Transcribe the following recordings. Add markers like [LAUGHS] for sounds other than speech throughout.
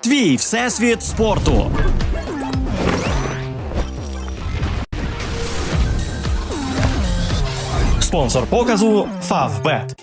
Твій всесвіт спорту. Спонсор показу Фавбет.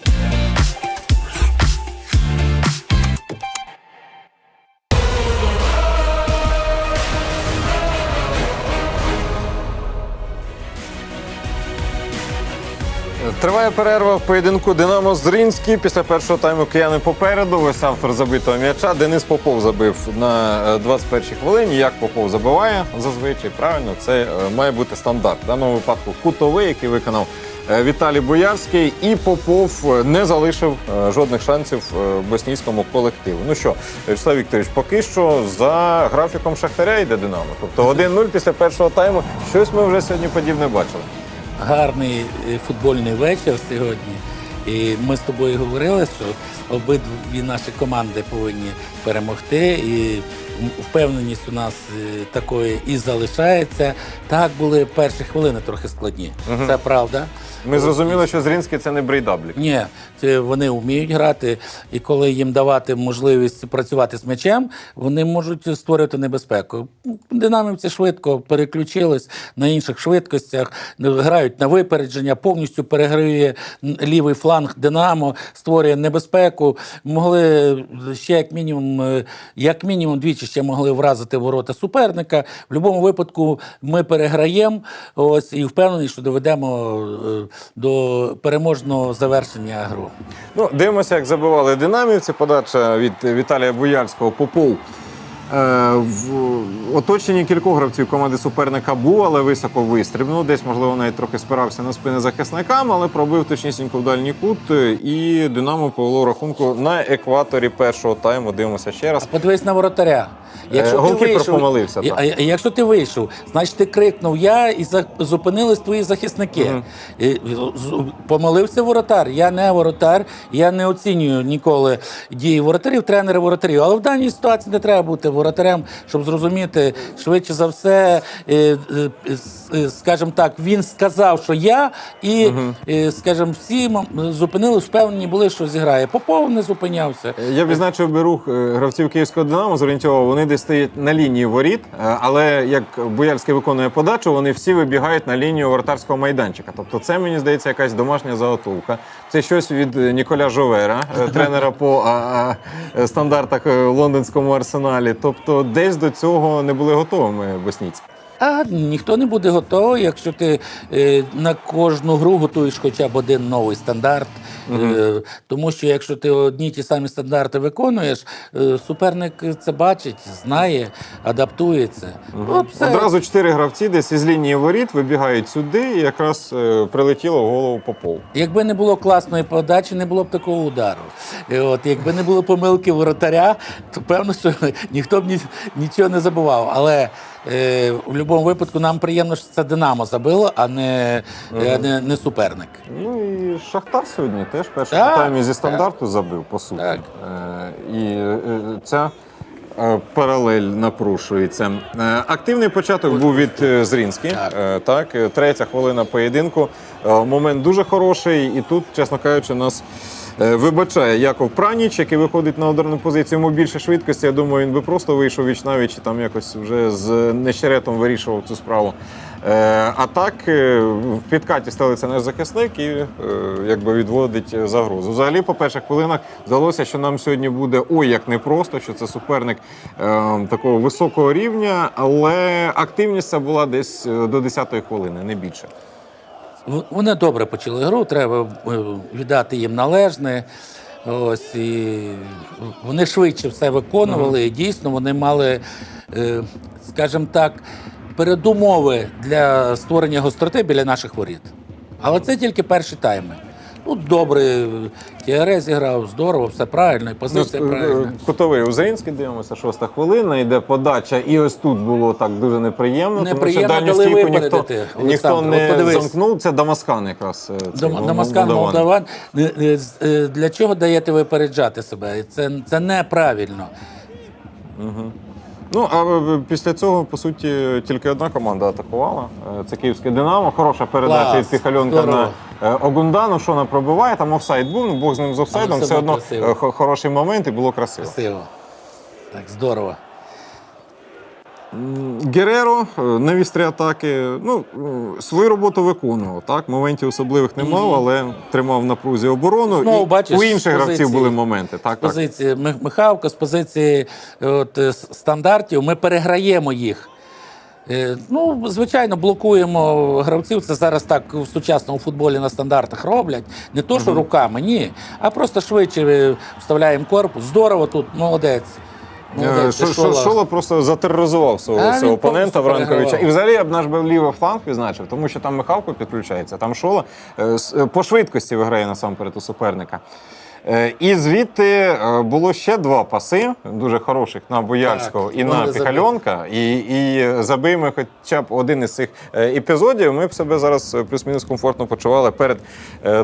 Триває перерва в поєдинку Динамо Зринський. Після першого тайму кияни попереду. Ось автор забитого м'яча. Денис Попов забив на е, 21-й хвилині. Як Попов забиває зазвичай, правильно, це е, має бути стандарт. В даному випадку кутовий, який виконав е, Віталій Боярський, і Попов е, не залишив е, жодних шансів е, боснійському колективу. Ну що, Вячеслав Вікторович, поки що за графіком Шахтаря йде Динамо. Тобто 1-0 після першого тайму. Щось ми вже сьогодні подібне бачили. Гарний е, футбольний вечір сьогодні. І ми з тобою говорили, що обидві наші команди повинні перемогти. І впевненість у нас е, такої і залишається. Так були перші хвилини трохи складні. Це правда. Ми зрозуміли, що Зринський це не брейдаблік. Ні, це вони вміють грати, і коли їм давати можливість працювати з м'ячем, вони можуть створити небезпеку. Динамівці швидко переключились на інших швидкостях, грають на випередження, повністю переграє лівий фланг Динамо, створює небезпеку. Могли ще як мінімум, е, як мінімум двічі ще могли вразити ворота суперника. В будь-якому випадку ми переграємо. Ось і впевнені, що доведемо е, до переможного завершення гру. Ну, дивимося, як забивали динамівці. Подача від Віталія Буяльського Попов. Е, в оточенні кількох гравців команди суперника був, але високо вистрибнув. Десь, можливо, навіть трохи спирався на спини захисникам, але пробив точнісінько в дальній кут. е, І Динамо повело рахунку на екваторі першого тайму. Дивимося ще раз. Подивись на воротаря. Голкіпер помилився, так. а, а якщо ти вийшов, значить ти крикнув я і за, зупинились твої захисники. І, з- помилився воротар. Я не воротар, я не оцінюю ніколи дії воротарів, тренери воротарів. Але в даній ситуації не треба бути воротарем, щоб зрозуміти швидше за все, е, е, с- е, скажімо так, він сказав, що я, і, е, скажімо, всі м- зупинились, впевнені були, що зіграє. Попов не зупинявся. Я відзначив би рух е, гравців київського Динамо зорієнтовував. Вони десь стоять на лінії воріт, е, але як Буяльський виконує подачу, вони всі вибігають на лінію вратарського майданчика. Тобто, це мені здається якась домашня заготовка. Це щось від е, Ніколя Жовера, е, [LAUGHS] тренера по а, а, стандартах в лондонському арсеналі. Тобто, десь до цього не були готовими боснійці. А ніхто не буде готовий, якщо ти е, на кожну гру готуєш хоча б один новий стандарт. Е, тому що якщо ти одні ті самі стандарти виконуєш, е, суперник це бачить, знає, адаптується. От все. Одразу чотири гравці десь із лінії воріт вибігають сюди, і якраз е, прилетіло в голову Попов. Якби не було класної подачі, не було б такого удару. І от, якби не було помилки воротаря, то певно, що [LAUGHS] ніхто б ні, нічого не забував. Але е, в будь-якому випадку нам приємно, що це Динамо забило, а не, а не, не суперник. Ну і Шахтар сьогодні теж перший Так, таймі зі так. стандарту забив, по суті. Так. Е, і е, ця е, паралель напрушується. Е, активний початок був від е, Зрінський. Так. Е, так, е, третя хвилина поєдинку. Е, момент дуже хороший, і тут, чесно кажучи, нас. Е, Вибачає Яков Праніч, який виходить на ударну позицію, йому більше швидкості. Я думаю, він би просто вийшов віч навіч і там якось вже з нещеретом вирішував цю справу. Е, а так е, в підкаті стелиться наш захисник і якби відводить загрозу. Взагалі, по перших хвилинах здалося, що нам сьогодні буде ой як непросто, що це суперник такого високого рівня, але активність ця була десь до 10-ї хвилини, не більше. Вони добре почали гру, треба е, віддати їм належне. Ось і вони швидше все виконували. І дійсно вони мали, е, скажімо так, передумови для створення гостроти біля наших воріт. Але це тільки перші тайми. Тут добре, Тіаре зіграв, здорово, все правильно, і позиція Ну, правильна. е, Кутовий Узринський, дивимося, шоста хвилина, йде подача, і ось тут було так дуже неприємно, Неприємно тому що дали дальню стійку ніхто, випередити, ніхто Олександр. не подивись. замкнув. Це Дамаскан якраз. е, цей Мол- Дамаскан Молдаван. Молдаван. Е, е, з- е, Для чого даєте випереджати себе? Це, це неправильно. Ну а е, після цього, по суті, тільки одна команда атакувала. Е, Це київське Динамо. Хороша передача Клас, від Піхальонка на е, Огундану. Що вона пробиває? Там офсайд був, ну Бог з ним з офсайдом. Все Все одно красиво. е, хороший момент і було красиво. Красиво. Так, здорово. Гереро е, на вістрі атаки. Ну, е, свою роботу виконував. Так, моментів особливих не мав, але тримав в напрузі оборону. Знову І бачиш, у інших гравців були моменти. Так, З позиції Мих- Михавка, з позиції от, е, стандартів, ми переграємо їх. Е, Ну, звичайно, блокуємо гравців. Це зараз так в сучасному футболі на стандартах роблять. Не то, що руками, ні. А просто швидше е, вставляємо корпус. Здорово тут, молодець. Е, Шо- Шо- Шола. Шола просто затероризував свого, А, він свого опонента повністю Вранковича. перегравав. І взагалі я б наш би лівий фланг відзначив, тому що там Михалко підключається, там Шола е, с- е, по швидкості виграє насамперед у суперника. Е, І звідти е, було ще два паси, дуже хороших на Боярського Так, і на. Піхальонка. І, і забиймо хоча б один із цих е, епізодів. Ми б себе зараз плюс-мінус комфортно почували перед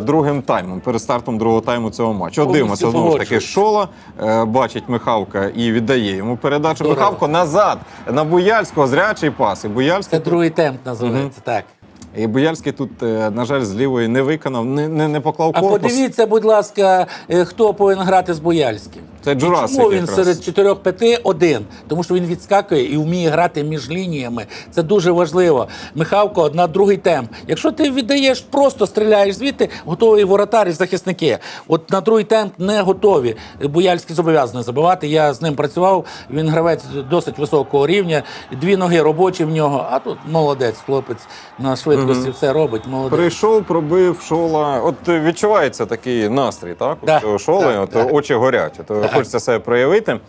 другим таймом, перед стартом другого тайму цього матчу. От дивимося знову ж таки. Шола бачить Михавка і віддає йому передачу. Здорово. Михавко назад на Буяльського зрячий пас. І Буяльський, Це другий темп називається. Так. І Бояльський тут, е, на жаль, з лівої не виконав, не, не, не поклав А подивіться, будь ласка, е, хто повинен грати з Бояльським. Це Джурасик Чому він якраз. серед чотирьох п'яти один? Тому що він відскакує і вміє грати між лініями. Це дуже важливо. Михавко на другий темп. Якщо ти віддаєш, просто стріляєш звідти, воротар і захисники. От на другий темп не готові. Бояльський зобов'язаний забивати. Я з ним працював. Він гравець досить високого рівня. Дві ноги робочі в нього. А тут молодець, хлопець на швидкості все робить. Молодець. Прийшов, пробив шола. От відчувається такий настрій, так? Да, цього шоли, так, от так. очі горять. От, Так. Хочеться себе проявити.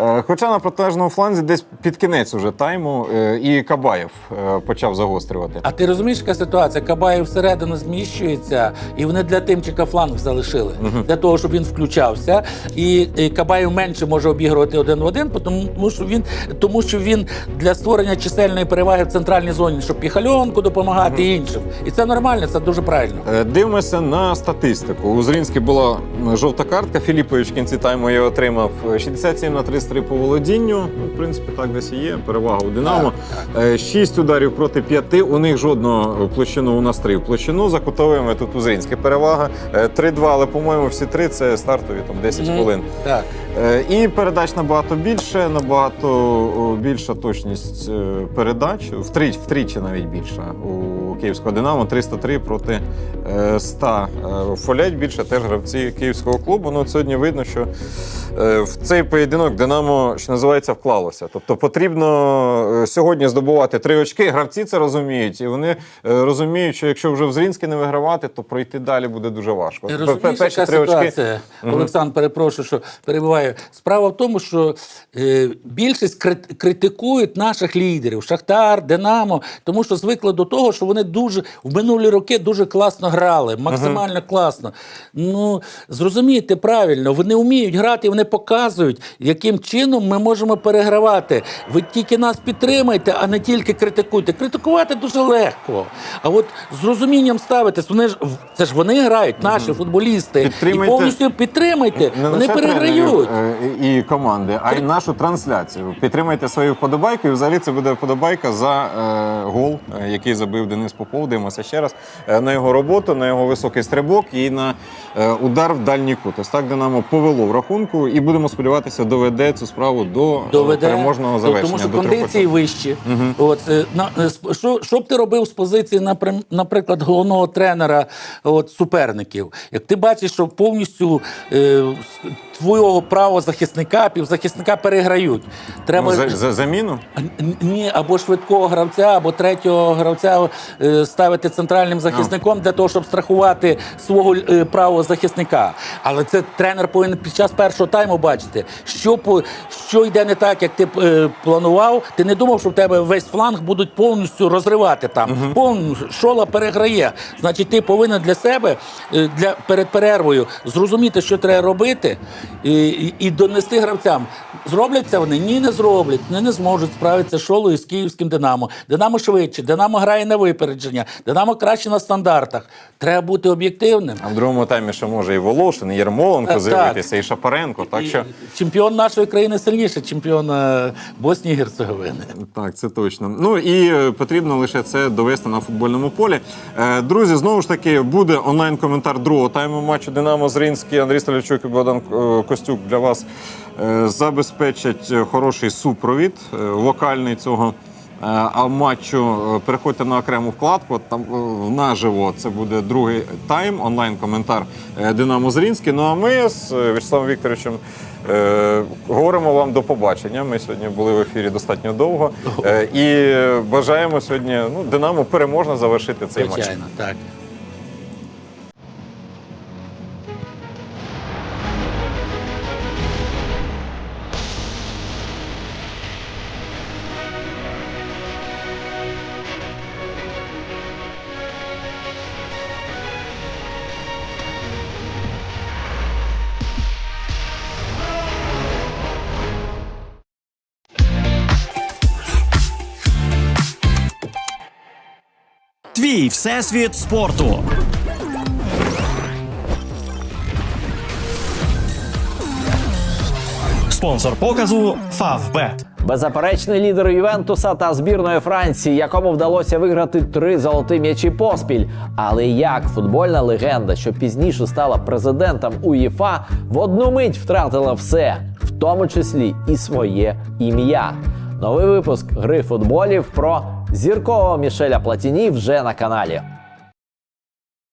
Е, Хоча на протилежному фланзі десь під кінець уже тайму е, і Кабаєв е, почав загострювати. А ти розумієш, яка ситуація? Кабаєв всередину зміщується, і вони для Тимчика фланг залишили. Для того, щоб він включався. І, і Кабаєв менше може обігрувати один в один, тому що він тому що він для створення чисельної переваги в центральній зоні, щоб піхальонку допомагати і іншим. І це нормально, це дуже правильно. Дивимося на статистику. У Зрінській була жовта картка. Філіпович в кінці тайму її отримав Е, 67 на 33 по володінню. Ну, в принципі, так десь і є. Перевага у Динамо. Е, Шість ударів проти п'яти. У них жодного площину у нас три. Площину за кутовими тут у Зрінській перевага. Е, 3-2, але, по-моєму, всі три це стартові там 10 Мгм. хвилин. Так. Е, І передач набагато більше, набагато більша точність е, передач, втричі, втричі навіть більша у київського Динамо 303 проти е, 100. Е, Фолять більше теж гравці київського клубу. Ну, сьогодні видно, що е, в цей поєдинок Динамо, що називається, вклалося. Тобто потрібно е, сьогодні здобувати три очки. Гравці це розуміють, і вони е, розуміють, що якщо вже в Зрінській не вигравати, то пройти далі буде дуже важко. Яка три очки? Олександр, перепрошую, що перебуваю. Справа в тому, що е, більшість критикують наших лідерів Шахтар, Динамо, тому що звикли до того, що вони дуже в минулі роки дуже класно грали, максимально класно. Ну зрозумійте правильно, вони вміють грати, вони показують, яким чином ми можемо перегравати. Ви тільки нас підтримайте, а не тільки критикуйте. Критикувати дуже легко. А от з розумінням ставитись, вони ж це ж вони грають, наші футболісти, Підтримайте. і повністю підтримайте. Не Вони переграють. е, і команди, а й нашу трансляцію. Підтримайте свою вподобайку, і взагалі це буде вподобайка за е, гол, е, який забив Денис Попов. Дивимося ще раз е, на його роботу, на його високий стрибок і на е, удар в дальній кут. Ось так Динамо повело в рахунку, і будемо сподіватися, доведе цю справу до е, Доведе, переможного Тобто, завершення. тому що до кондиції вищі. От, е, на, що, що б ти робив з позиції, наприклад, головного тренера от, суперників? Як ти бачиш, що повністю е, твого правозахисника, півзахисника переграють. Треба Ну, за, за заміну? Ні, або швидкого гравця, або третього гравця ставити центральним захисником для того, щоб страхувати свого е, правого захисника. Але це тренер повинен під час першого тайму бачити, що по що йде не так, як ти е, планував. Ти не думав, що в тебе весь фланг будуть повністю розривати там. Повністю шола переграє. Значить, ти повинен для себе е, для перед перервою зрозуміти, що треба робити, і, і, і донести гравцям. Зроблять це вони? Ні, не зроблять. Вони не зможуть справитися з шолою з київським Динамо. Динамо швидше, Динамо грає на випередження. Випередження. Динамо краще на стандартах. Треба бути об'єктивним. А в другому таймі ще може і Волошин, і Ярмоленко Е, з'явитися, і Шапаренко. Так що Чемпіон нашої країни сильніший, чемпіон е, Боснії і Герцеговини. Так, це точно. Ну і е, потрібно лише це довести на футбольному полі. Друзі, знову ж таки, буде онлайн-коментар другого тайму матчу Динамо Зринський. Андрій Столярчук і Богдан Костюк для вас забезпечать хороший супровід вокальний цього. Е, А матчу е, переходьте на окрему вкладку. Там е, наживо це буде другий тайм, онлайн-коментар Динамо Зрінський. Ну а ми з Вячеславом Вікторовичем говоримо вам до побачення. Ми сьогодні були в ефірі достатньо довго і бажаємо сьогодні ну, Динамо переможно завершити цей матч. Звичайно, так. Твій всесвіт спорту. Спонсор показу Фавбет. Беззаперечний лідер Ювентуса та збірної Франції, якому вдалося виграти три золоті м'ячі поспіль. Але як футбольна легенда, що пізніше стала президентом УЄФА, в одну мить втратила все, в тому числі і своє ім'я. Новий випуск гри футболів про зіркового Мішеля Платіні вже на каналі.